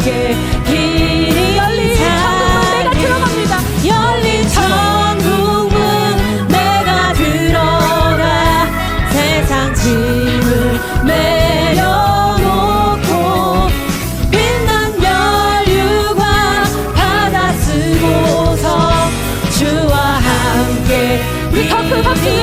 주께 길이 열린 천국문 내가 들어갑니다. 열린 천국문 내가 들어가 세상 짐을 내려놓고 빛난 멸류관 받아 쓰고서 주와 함께 우리 커플 박수.